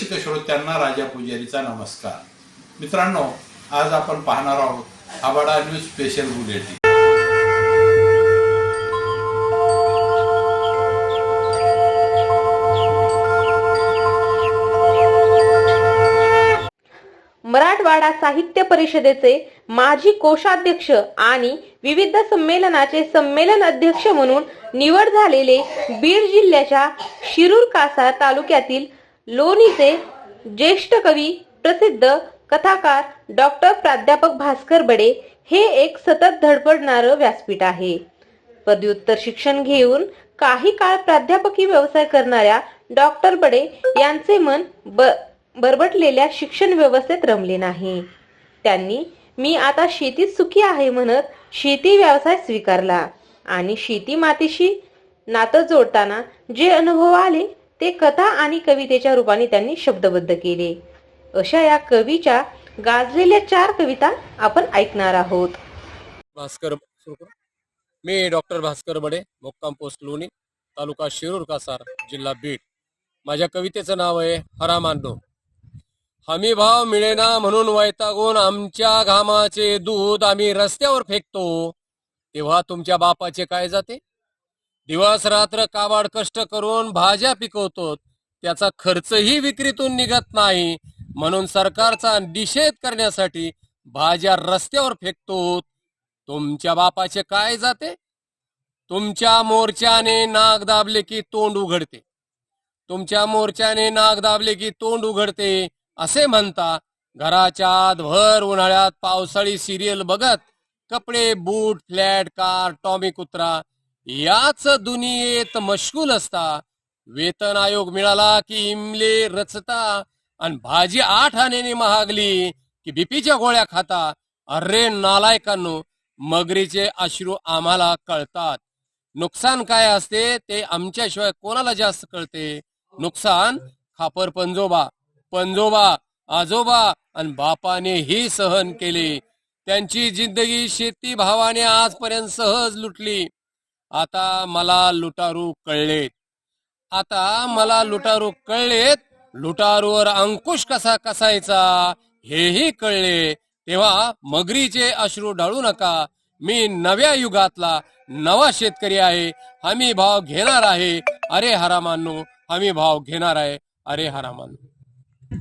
रसिक श्रोत्यांना राजा पुजारीचा नमस्कार. मित्रांनो आज आपण पाहणार आहोत आबाडा न्यूज स्पेशल बुलेटिन मराठवाडा साहित्य परिषदेचे माजी कोषाध्यक्ष आणि विविध संमेलनाचे संमेलन अध्यक्ष म्हणून निवड झालेले बीड जिल्ह्याच्या शिरूर कासा तालुक्यातील लोणीचे ज्येष्ठ कवी प्रसिद्ध कथाकार डॉक्टर प्राध्यापक भास्कर बडे हे एक सतत धडपडणारं व्यासपीठ आहे. पदव्युत्तर शिक्षण घेऊन काही काळ प्राध्यापकी व्यवसाय करणाऱ्या डॉक्टर बडे यांचे मन ब बरबटलेल्या शिक्षण व्यवस्थेत रमले नाही. त्यांनी मी आता शेतीत सुखी आहे म्हणत शेती व्यवसाय स्वीकारला आणि शेती मातीशी नातं जोडताना जे अनुभव आले ते कथा आणि कवितेच्या रूपाने त्यांनी शब्दबद्ध केले. अशा या कवीच्या गाजलेल्या चार कविता आपण ऐकणार आहोत. भास्कर मी डॉक्टर भास्कर बडे मुक्काम पोस्ट लोणी तालुका शिरूर कासार जिल्हा बीड. माझ्या कवितेचं नाव आहे हरा मांडो हमी भाव मिळेना म्हणून वैतागून आमच्या घामाचे दूध आम्ही रस्त्यावर फेकतो. तेव्हा तुमच्या बापाचे काय जाते? दिवस रात्र काबाड कष्ट करून भाज्या पिकवतो त्याचा खर्चही विक्रीतून निघत नाही. म्हणून सरकारचा निषेध करण्यासाठी भाज्या रस्त्यावर फेकतो तुमच्या बापाचे काय जाते? तुमच्या मोर्चाने नाग दाबले की तोंड उघडते. तुमच्या मोर्चाने नाग दाबले की तोंड उघडते असे म्हणता घराच्या आत भर उन्हाळ्यात पावसाळी सिरियल बघत कपडे बूट फ्लॅट कार टॉमी कुत्रा याच दुनियेत मशगूल असता. वेतन आयोग मिळाला की इमले रचता. आणि भाजी आठ आण्याने महागली की बीपीच्या गोळ्या खाता. अरे नालायकांनो मगरीचे अश्रू आम्हाला कळतात. नुकसान काय असते ते आमच्याशिवाय कोणाला जास्त कळते? नुकसान? खापर पंजोबा. पंजोबा आजोबा आणि बापाने ही सहन केले. त्यांची जिंदगी शेती भावाने आजपर्यंत सहज लुटली. आता मला लुटारू कळलेत. आता मला लुटारू कळलेत. लुटारूवर अंकुश कसा कसायचा हेही कळले. तेव्हा मगरीचे अश्रू ढाळू नका. मी नव्या युगातला नवा शेतकरी आहे. हमी भाव घेणार आहे. अरे हरामानो हमी भाव घेणार आहे. अरे हरामानो.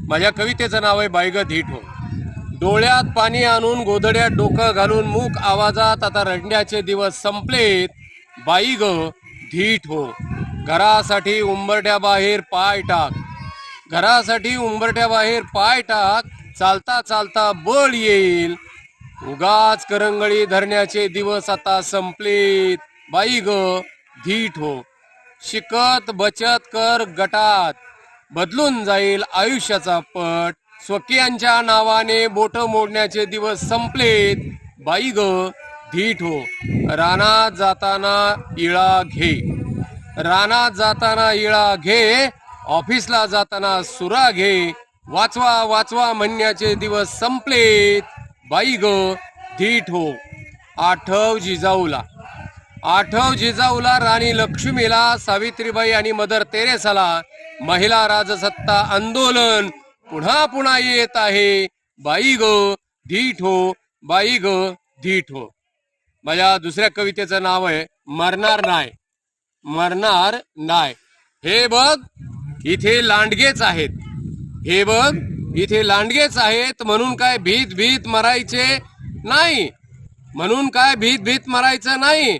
माझ्या कवितेचं नाव आहे बायग धीट हो. डोळ्यात पाणी आणून गोधड्यात डोकं घालून मूक आवाजात आता रडण्याचे दिवस संपलेत. बाई ग धीट हो. घरासाठी उंबरट्या बाहेर पाय टाक. घरासाठी उंबरट्या बाहेर पाय टाक चालता चालता बळ येईल. उगाच करंगळी धरण्याचे दिवस आता संपलेत. बाई ग धीट हो. शिकत बचत कर गटात. बदलून जाईल आयुष्याचा पट. स्वकीयांच्या नावाने बोट मोडण्याचे दिवस संपलेत. बाई ग धीट हो. रानात जाताना इळा घे. रानात जाताना इळा घे ऑफिसला जाताना सुरा घे. वाचवा वाचवा म्हणण्याचे दिवस संपलेत बाई ग धीट हो. आठव जिजाऊला. आठव जिजाऊला राणी लक्ष्मीला सावित्रीबाई आणि मदर तेरेसाला महिला राजसत्ता आंदोलन पुन्हा पुन्हा येत आहे. बाई ग धीट हो. बाई ग धीट हो. माझ्या दुसऱ्या कवितेचं नाव आहे मरणार नाय. मरणार नाय. हे बघ इथे लांडगेच आहेत. हे बघ इथे लांडगेच आहेत म्हणून काय भीत भीत मरायचे नाही. म्हणून काय भीत भीत मरायचं नाही.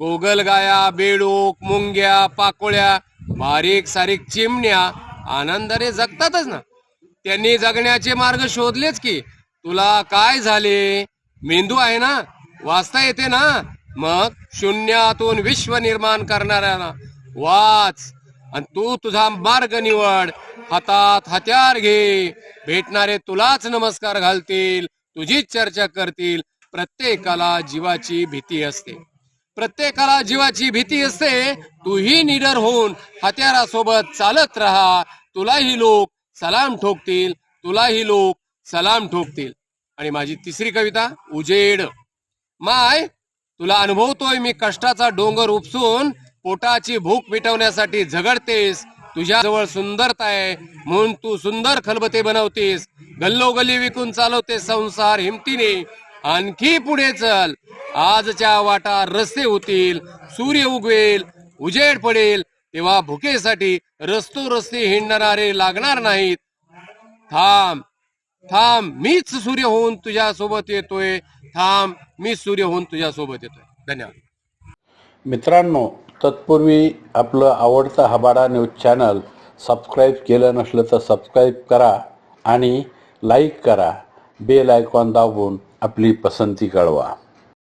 गोगलगाया बेडूक मुंग्या पाकोळ्या बारीक सारीक चिमण्या आनंदाने जगतातच ना. त्यांनी जगण्याचे मार्ग शोधलेच की तुला काय झाले? मेंदू आहे ना? वाचता येते ना? मग शून्यातून विश्व निर्माण करणाऱ्याला वाच. आणि तू तुझा मार्ग निवड. हातात हत्यार घे. भेटणारे तुलाच नमस्कार घालतील. तुझीच चर्चा करतील. प्रत्येकाला जीवाची भीती असते. प्रत्येकाला जीवाची भीती असते. तूही निडर होऊन हत्यारासोबत चालत राहा. तुलाही लोक सलाम ठोकतील. तुलाही लोक सलाम ठोकतील. आणि माझी तिसरी कविता उजेड. माय तुला अनुभवतोय मी कष्टाचा डोंगर उपसून पोटाची भूक मिटवण्यासाठी झगडतेस तुझ्या जवळ सुंदरता आहे म्हणून तू सुंदर खलबते बनवतेस गल्लोगल्ली विकून चालवते संसार हिमतीने आणखी पुढे चल आजच्या वाटा रस्ते होतील सूर्य उगवेल उजेड पडेल तेव्हा भुकेसाठी रस्तो रस्ते हिंडणारे लागणार नाहीत. थांब थांब मीच सूर्य होऊन तुझ्या सोबत येतोय. थांब मी सूर्य होऊन तुझ्या सोबत येतोय. धन्यवाद. मित्रांनो तत्पूर्वी आपलं आवडतं हबाडा न्यूज चॅनल सबस्क्राईब केलं नसलं तर सबस्क्राईब करा आणि लाईक करा. बेल आयकॉन दाबून आपली पसंती कळवा.